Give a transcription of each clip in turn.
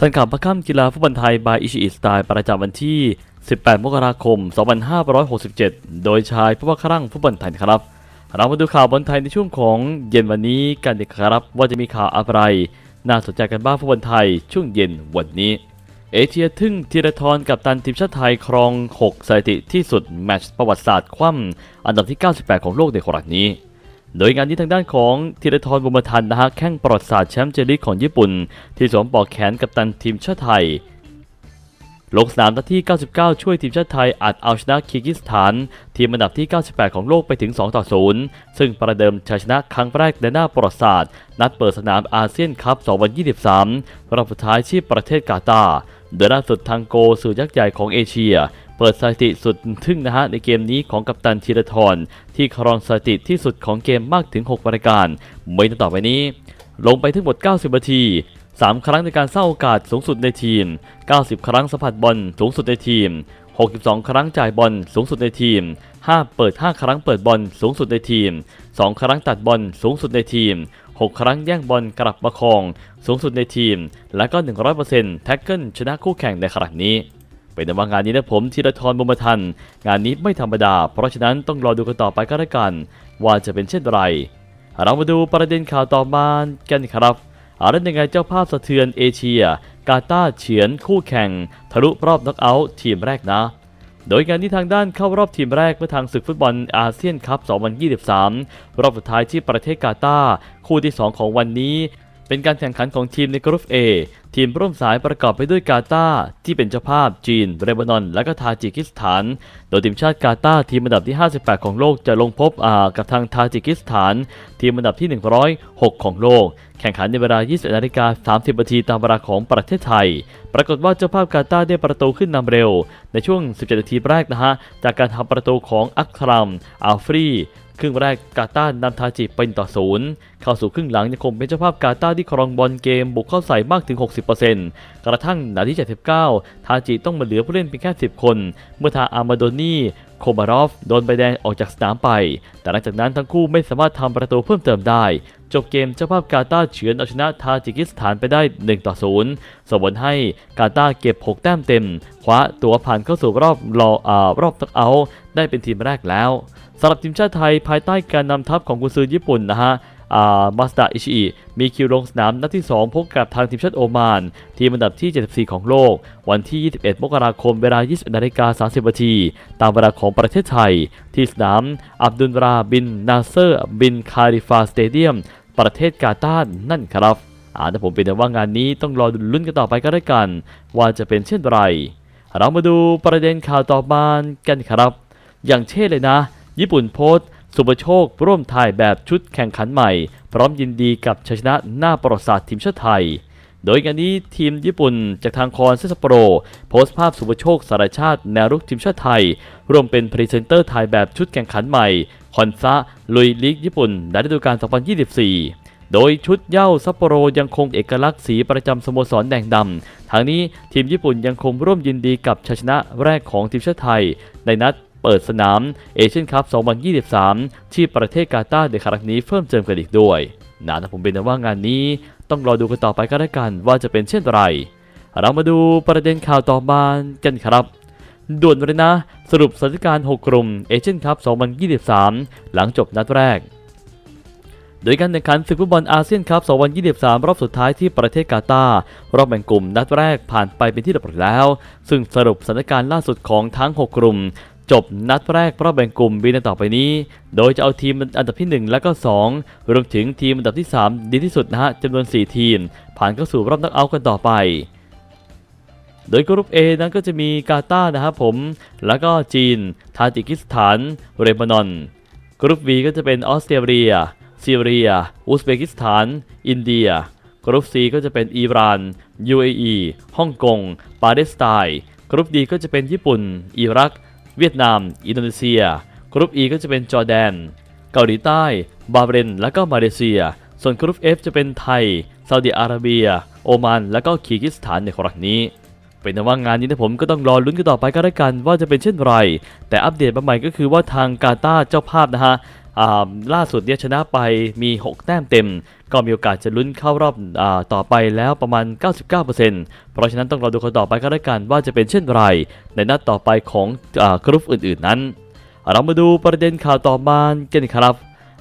ทันข่าวประค่ำกีฬาฟุตบอลไทยบายอิชิอิสไตล์ประจำวันที่ 18 มกราคม 2567 โดยชายผู้ว่าครั่งฟุตบอลไทยครับ เรามาดูข่าวบอลไทยในช่วงของเย็นวันนี้กันดีครับ ว่าจะมีข่าวอะไร น่าสนใจกันบ้างฟุตบอลไทยช่วงเย็นวันนี้ เอเชียทึ่งธีรทรกับตันทีมชาติไทยครอง 6 สถิติที่สุดแมตช์ประวัติศาสตร์คว่ำอันดับที่ 98 ของโลกในครั้งนี้ โดยงานนี้ทางด้านของธีรทรบุญมาทันนะฮะแข้งประวัติศาสตร์แชมป์เจลีกของญี่ปุ่น ที่สวมปอกแขนกับตันทีมชาติไทยลงสนามนาที99 ช่วยทีมชาติไทยอัดเอาชนะคีร์กิสถาน ทีมอันดับที่ 98 ของโลกไปถึง 2 ต่อ 0 ซึ่งประเดิมชัยชนะครั้งแรกในหน้าประวัติศาสตร์ นัดเปิดสนามอาเซียนคัพ 2023 รอบสุดท้ายที่ประเทศกาตาร์โดยล่าสุดทางโกสื่อยักษ์ใหญ่ของเอเชีย เปิดสถิติสุดทึ่งนะฮะในเกมนี้ของกัปตันธีรทรที่ครองสถิติที่สุดของเกมมากถึง6รายการไม่ต่อไปนี้ ลงไปทั้งหมด 90 นาที 3 ครั้งในการสร้างโอกาสสูงสุดในทีม 90 ครั้งสัมผัสบอลสูงสุดในทีม 62 ครั้งจ่ายบอลสูงสุดในทีม 5 เปิด 5 ครั้งเปิดบอลสูงสุดในทีม 2 ครั้งตัดบอลสูงสุดในทีม 6 ครั้งแย่งบอลกลับประคอง สูงสุดในทีม และก็ 100%แท็กเกิลชนะคู่แข่งในครั้งนี้ เป็นว่างานนี้นะผมธีรทรบุญมาทัน งานนี้ไม่ธรรมดา เพราะฉะนั้นต้องรอดูกันต่อไปก็แล้วกัน ว่าจะเป็นเช่นไร เรามาดูประเด็นข่าวต่อมากันครับอาแล้วยังไงเจ้าภาพสะเทือนเอเชีย กาตาเฉือนคู่แข่ง ทะลุรอบน็อกเอาท์ทีมแรกนะ โดยงานที่ทางด้านเข้ารอบทีมแรกเพื่อทางศึกฟุตบอลอาเซียนคัพ 2023 รอบสุดท้ายที่ประเทศกาตาร์คู่ที่ 2 ของวันนี้ เป็นการแข่งขันของทีมในกรุ๊ป A ทีมร่วมสายประกอบไปด้วยกาตาร์ที่เป็นเจ้าภาพจีนเลบานอน และก็ทาจิกิสถาน โดยทีมชาติกาตาร์ทีมอันดับที่ 58 ของโลกจะลงพบกับทางทาจิกิสถาน ทีมอันดับที่ 106 ของโลก แข่งขันในเวลา21นาฬิกา30นาทีตามเวลาของประเทศไทย ปรากฏว่าเจ้าภาพกาตาร์ได้ประตูขึ้นนำเร็ว ในช่วง 17 นาทีแรกนะฮะจากการทำประตูของอัครามอัลฟรี ครึ่งแรกกาตาร์นำทาจิเป็นต่อศูนย์เข้าสู่ครึ่งหลังยังคงเป็นเจ้าภาพกาตาร์ที่ครองบอลเกมบุกเข้าใส่มากถึง 60%กระทั่งนาที 79 ทาจิต้องมาเหลือผู้เล่นเพียงแค่ 10 คน เมื่อทาอามาโดนีโคมารอฟโดนใบแดงออกจากสนามไป แต่หลังจากนั้นทั้งคู่ไม่สามารถทำประตูเพิ่มเติมได้ จบเกมเจ้าภาพกาตาร์เฉือนเอาชนะทาจิกิสถานไปได้ 1 ต่อ 0 ส่งผลให้กาตาร์เก็บ 6 แต้มเต็ม คว้าตัวผ่านเข้าสู่รอบรออรอบตักเอาท์ได้เป็นทีมแรกแล้ว สำหรับทีมชาติไทยภายใต้การนำทัพของกุนซือญี่ปุ่นนะฮะมาสดาอิชิอิมีคิวลงสนามนัดที่ 2 พบกับทางทีมชาติโอมาน ทีมอันดับที่ 74 ของโลก วันที่ 21 มกราคมเวลา 21นาฬิกา30นาทีตามเวลาของประเทศไทย ที่สนามอับดุลราบิน นาเซอร์ บินคาริฟาสเตเดียม ประเทศกาตาร์นั่นครับอ่าแต่ผมเป็นว่างานนี้ต้องรอลุ้นกันต่อไปก็ได้กัน ว่าจะเป็นเช่นไร เรามาดูประเด็นข่าวต่อมากันครับ อย่างเช่นเลยนะ ญี่ปุ่นโพสต์ สุปโชค ร่วมถ่ายแบบชุดแข่งขันใหม่ พร้อมยินดีกับชัยชนะหน้าประวัติศาสตร์ทีมชาติไทย โดยงานนี้ทีมญี่ปุ่นจากทางคอนเซสโปร โพสต์ภาพสุปโชคสารชาติแนวรุกทีมชาติไทย ร่วมเป็นพรีเซนเตอร์ถ่ายแบบชุดแข่งขันใหม่คอนซะลุยลีกญี่ปุ่นในฤดูกาล 2024โดยชุดเย้าซัปโปโรยังคงเอกลักษณ์สีประจำสโมสรแดงดำทางนี้ทีมญี่ปุ่นยังคงร่วมยินดีกับชัยชนะแรกของทีมชาติไทย ในนัด เปิดสนามเอเชียนคัพ 2023 ที่ประเทศกาตาร์ในครั้งนี้เพิ่มเติมกันอีกด้วยนะแต่ผมเป็นว่างานนี้ต้องรอดูกันต่อไปก็แล้วกันว่าจะเป็นเช่นไร เรามาดูประเด็นข่าวต่อมากันครับด่วนเลยนะ สรุปสถานการณ์ 6 กลุ่มเอเชียนคัพ 2023 หลังจบนัดแรก โดยการแข่งขันศึกฟุตบอลอาเซียนคัพ 2023 รอบสุดท้ายที่ประเทศกาตาร์รอบแบ่งกลุ่มนัดแรกผ่านไปเป็นที่เรียบร้อยแล้ว ซึ่งสรุปสถานการณ์ล่าสุดของทั้ง 6 กลุ่ม จบนัดแรกรอบแบ่งกลุ่มบีในต่อไปนี้ โดยจะเอาทีมอันดับที่ 1 และก็ 2 รวมถึงทีมอันดับที่ 3 ดีที่สุดนะฮะจำนวน 4 ทีม ผ่านเข้าสู่รอบนักเอาท์กันต่อไป โดยกรุ๊ป A นั้นก็จะมีกาตาร์นะครับผม แล้วก็จีน ทาจิกิสถาน เรบานอน กรุ๊ป B ก็จะเป็นออสเตรเลีย ซีเรีย อุซเบกิสถาน อินเดีย กรุ๊ป C ก็จะเป็นอิหร่าน UAE ฮ่องกง ปาเลสไตน์ กรุ๊ป D ก็จะเป็นญี่ปุ่น อิรัก เวียดนาม อินโดนีเซีย กรุ๊ป E ก็จะเป็นจอร์แดน เกาหลีใต้ บาเรน และก็มาเลเซีย ส่วนกรุ๊ป F จะเป็นไทย ซาอุดิอาระเบีย โอมาน และก็คีร์กิสถานในครั้งนี้ เป็นนว่างานนี้นะผมก็ต้องรอลุ้นกันต่อไปก็แล้วกันว่าจะเป็นเช่นไร แต่อัปเดตมาใหม่ก็คือว่าทางกาตาร์เจ้าภาพนะฮะ ล่าสุดเนี่ยชนะไปมี 6 แต้มเต็ม ก็มีโอกาสจะลุ้นเข้ารอบอต่อไปแล้วประมาณ 99%เพราะฉะนั้นต้องรอดูกันต่อไปก็แล้วกันว่าจะเป็นเช่นไร ในนัดต่อไปของอกรุ๊ปอื่นๆนั้น เรามาดูประเด็นข่าวต่อมากันครับ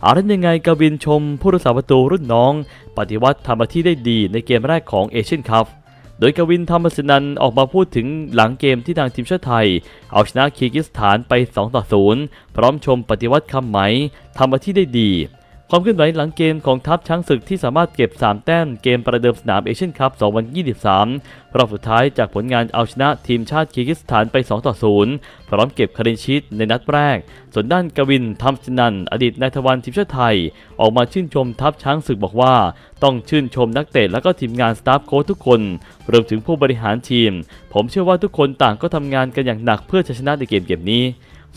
อารันยังไงกวินชมผู้รักษาประตูรุ่นน้อง ปฏิวัติทำหน้าที่ได้ดีในเกมแรกของเอเชียนคัพ โดยกวินธรรมสนันออกมาพูดถึงหลังเกมที่ทางทีมชาติไทย เอาชนะคีร์กิสถานไป 2 ต่อ 0 พร้อมชมปฏิวัติคำไหมทำมาที่ได้ดี ความเคลื่อนไหวหลังเกมของทัพช้างศึกที่สามารถเก็บ 3 แต้มเกมประเดิมสนามเอเชียนคัพ 2023 รอบสุดท้ายจากผลงานเอาชนะทีมชาติคีร์กิสถานไป 2 ต่อ 0 พร้อมเก็บคะแนนชีตในนัดแรก ส่วนด้านกวินธรรมสนัน อดีตนายทวารทีมชาติไทย ออกมาชื่นชมทัพช้างศึกบอกว่า ต้องชื่นชมนักเตะและก็ทีมงานสตาฟโค้ชทุกคน รวมถึงผู้บริหารทีม ผมเชื่อว่าทุกคนต่างก็ทำงานกันอย่างหนักเพื่อจะชนะในเกมเกมนี้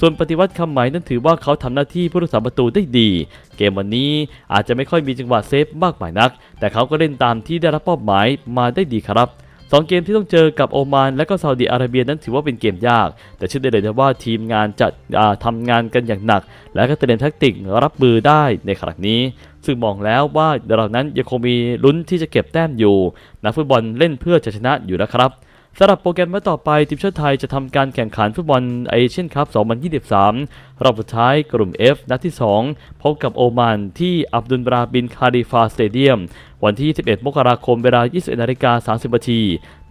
ส่วนปฏิวัติคำหมายนั้นถือว่าเขาทำหน้าที่ผู้รักษาประตูได้ดี เกมวันนี้อาจจะไม่ค่อยมีจังหวะเซฟมากมายนัก แต่เขาก็เล่นตามที่ได้รับมอบหมายมาได้ดีครับสองเกมที่ต้องเจอกับโอมานและก็ซาอุดิอาระเบียนั้นถือว่าเป็นเกมยาก แต่เชื่อได้เลยนะว่าทีมงานจะอ่าทำงานกันอย่างหนัก และก็เตรียมแท็กติกรับมือได้ในครั้งนี้ ซึ่งมองแล้วว่าเรานั้นยังคงมีลุ้นที่จะเก็บแต้มอยู่นักฟุตบอลเล่นเพื่อจะชนะอยู่นะครับ สำหรับโปรแกรมมาต่อไปทีมชาติไทยจะทำการแข่งขันฟุตบอลเอเชียนคัพ 2023 รอบสุดท้ายกลุ่ม F นัดที่ 2 พบกับโอมานที่อับดุลบราบินคาริฟาสเตเดียม วันที่ 11 มกราคมเวลา 21นาฬิกา30นาที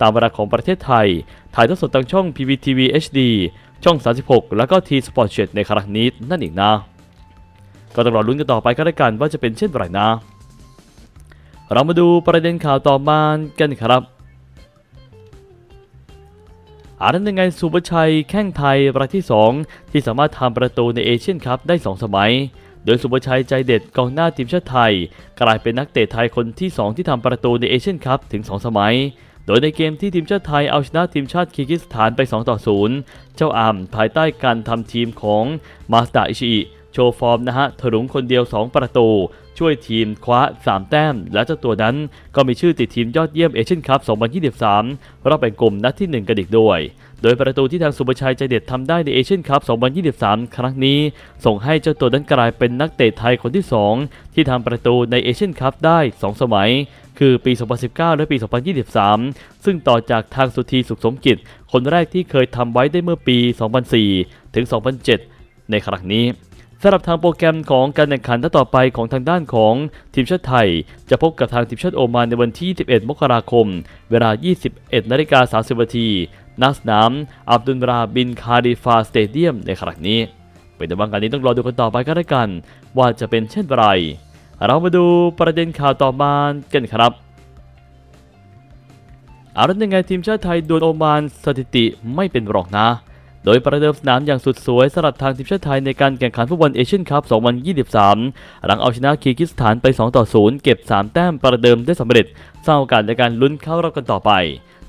ตามเวลาของประเทศไทย ถ่ายทอดสดทางช่อง PPTV HD ช่อง 36 แล้วก็ T Sport 7ในครั้งนี้นั่นเองนะ ก็ต้องรอลุ้นกันต่อไปก็แล้วกันว่าจะเป็นเช่นไรนะ เรามาดูประเด็นข่าวต่อมากันครับ อารันยังไงสุภชัยแข้งไทยรายที่ 2 ที่สามารถทำประตูในเอเชียนคัพได้ 2 สมัย โดยสุภชัยใจเด็ดกองหน้าทีมชาติไทย กลายเป็นนักเตะไทยคนที่ 2 ที่ทำประตูในเอเชียนคัพถึง 2 สมัย โดยในเกมที่ทีมชาติไทยเอาชนะทีมชาติคีร์กิสถานไป 2 ต่อ 0 เจ้าอามภายใต้การทำทีมของมาสตาอิชิอิโชว์ฟอร์มนะฮะถลุงคนเดียว 2 ประตู ช่วยทีมคว้า 3 แต้ม และเจ้าตัวนั้นก็มีชื่อติดทีมยอดเยี่ยมเอเชียนคัพ 2023 รอบแบ่งกลุ่มนัดที่ 1 กันอีกด้วย โดยประตูที่ทางสุภชัยใจเด็ดทำได้ในเอเชียนคัพ 2023 ครั้งนี้ ส่งให้เจ้าตัวนั้นกลายเป็นนักเตะไทยคนที่ 2 ที่ทำประตูในเอเชียนคัพได้ 2 สมัย คือปี 2019 และปี 2023 ซึ่งต่อจากทางสุธีสุขสมกิจ คนแรกที่เคยทำไว้ได้เมื่อปี 2004 ถึง 2007 ในครั้งนี้ สำหรับทางโปรแกรมของการแข่งขันต่อไปของทางด้านของทีมชาติไทย จะพบกับทางทีมชาติโอมานในวันที่ 11 มกราคม เวลา 21 นาฬิกา 30 นาทีณสนามอับดุลราบินคาริฟาสเตเดียมในครั้งนี้เป็นแต่บางการนี้ต้องรอดูกันต่อไปก็แล้วกัน ว่าจะเป็นเช่นไร เรามาดูประเด็นข่าวต่อมากันครับอารันยังไงทีมชาติไทยดวลโอมานสถิติไม่เป็นรองนะ โดยประเดิมสนามอย่างสุดสวยสำหรับทางทีมชาติไทยในการแข่งขันฟุตบอลเอเชียนคัพ 2023 หลังเอาชนะคีร์กิสถานไป 2 ต่อ 0 เก็บ 3 แต้มประเดิมได้สำเร็จสร้างโอกาสในการลุ้นเข้ารอบกันต่อไป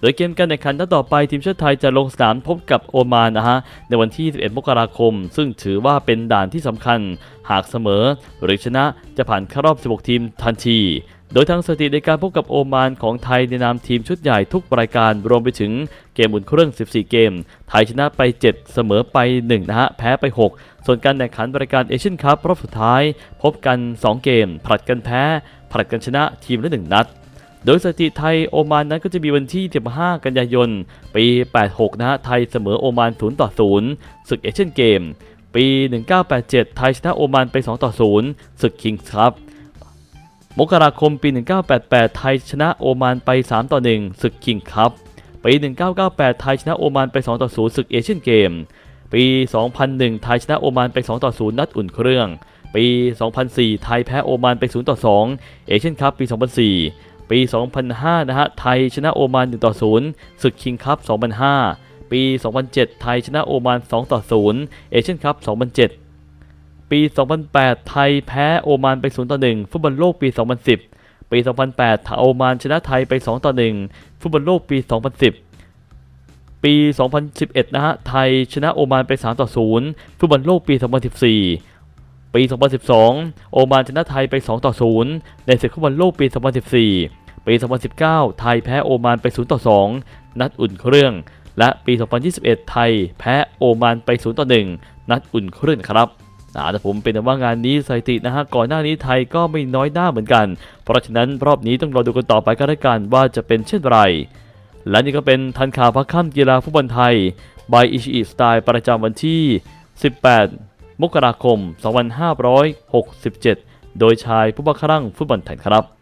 โดยเกมการแข่งขันนัดต่อไปทีมชาติไทยจะลงสนามพบกับโอมานนะฮะในวันที่ 11 มกราคม ซึ่งถือว่าเป็นด่านที่สำคัญ หากเสมอหรือชนะจะผ่านเข้ารอบ 16 ทีมทันที โดยทางสถิติในการพบกับโอมานของไทยในนามทีมชุดใหญ่ทุกรายการรวมไปถึงเกมอุ่นเครื่อง 14 เกม ไทยชนะไป 7 เสมอไป 1 นะฮะ แพ้ไป 6 ส่วนการแข่งขันรายการเอเชียนคัพรอบสุดท้าย พบกัน 2 เกม ผลัดกันแพ้ ผลัดกันชนะทีมละ 1 นัดโดยสถิติไทยโอมานนั้นก็จะมีวันที่ 15 กันยายน ปี 86 นะฮะ ไทยเสมอโอมาน0ต่อ0ศึกเอเชียนเกม ปี 1987 ไทยชนะโอมานไป 2 ต่อ 0ศึกคิงส์ครับ มกราคมปี 1988 ไทยชนะโอมานไป 3 ต่อ 1 ศึกคิงครับปี 1998 ไทยชนะโอมานไป 2 ต่อ 0 ศึกเอเชียนเกม ปี 2001 ไทยชนะโอมานไป 2 ต่อ 0 นัดอุ่นเครื่อง ปี 2004 ไทยแพ้โอมานไป 0 ต่อ 2 เอเชียนคัพปี 2004 ปี 2005 นะฮะ ไทยชนะโอมาน 1 ต่อ 0 ศึกคิงคัพ 2005 ปี 2007 ไทยชนะโอมาน 2 ต่อ 0 เอเชียนคัพ 2007 ปี 2008 ไทยแพ้โอมานไป 0 ต่อ 1 ฟุตบอลโลกปี 2010 ปี 2008 โอมานชนะไทยไป 2 ต่อ 1 ฟุตบอลโลกปี 2010 ปี 2011 นะฮะ ไทยชนะโอมานไป 3 ต่อ 0 ฟุตบอลโลกปี 2014 ปี 2012 โอมานชนะไทยไป 2 ต่อ 0 ในศึกฟุตบอลโลกปี 2014 ปี 2019 ไทยแพ้โอมานไป 0 ต่อ 2 นัดอุ่นเครื่อง และปี 2021 ไทยแพ้โอมานไป 0 ต่อ 1 นัดอุ่นเครื่องครับ แต่ผมเป็นว่างานนี้สถิตินะฮะก่อนหน้านี้ไทยก็ไม่น้อยหน้าเหมือนกัน เพราะฉะนั้นรอบนี้ต้องรอดูกันต่อไปก็แล้วกันว่าจะเป็นเช่นไร และนี่ก็เป็นทันข่าวพักค่ำกีฬาฟุตบอลไทยบายอิชิอิสไตล์ประจำวันที่ 18 มกราคม 2567 โดยชายผู้บังคับรังฟุตบอลไทยครับ